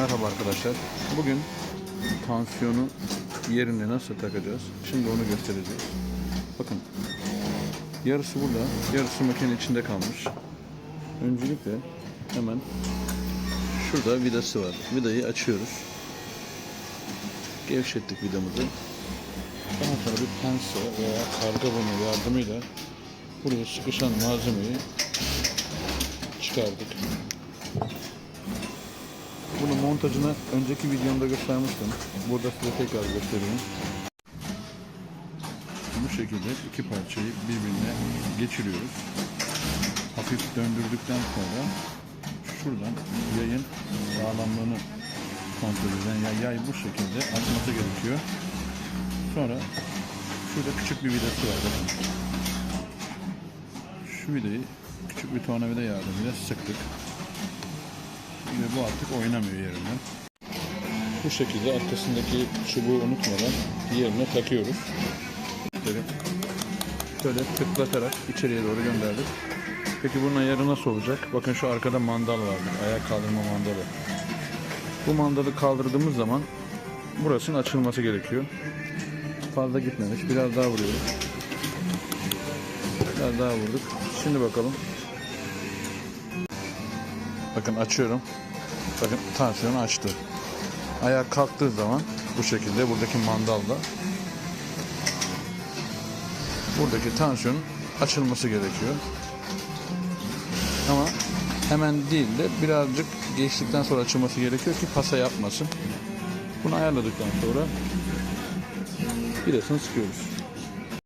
Merhaba arkadaşlar. Bugün tansiyonu yerine nasıl takacağız? Şimdi onu göstereceğiz. Bakın. Yarısı burada, yarısı makinenin içinde kalmış. Öncelikle hemen şurada vidası var. Vidayı açıyoruz. Gevşettik vidamızı. Daha sonra bir pense veya karga burnu yardımıyla buraya sıkışan malzemeyi çıkardık. Bunun montajını önceki videomda göstermiştim. Burada size tekrar göstereyim. Bu şekilde iki parçayı birbirine geçiriyoruz. Hafif döndürdükten sonra şuradan yayın sağlamlığını kontrol eden yani yay bu şekilde atması gerekiyor. Sonra şurada küçük bir vidası var bakın. Şu vidayı küçük bir tornavida yardımıyla sıktık. Ve bu artık oynamıyor yerinden. Bu şekilde arkasındaki çubuğu unutmadan yerine takıyoruz. Böyle, böyle tıklatarak içeriye doğru gönderdik. Peki bunun ayarı nasıl olacak? Bakın şu arkada mandal vardı. Ayak kaldırma mandalı. Bu mandalı kaldırdığımız zaman burasının açılması gerekiyor. Fazla gitmemiş. Biraz daha vuruyoruz. Biraz daha vurduk. Şimdi bakalım. Bakın açıyorum. Bakın tansiyonu açtı. Ayak kalktığı zaman bu şekilde buradaki mandalla buradaki tansiyonun açılması gerekiyor. Ama hemen değil de birazcık geçtikten sonra açılması gerekiyor ki pasa yapmasın. Bunu ayarladıktan sonra vidasını sıkıyoruz.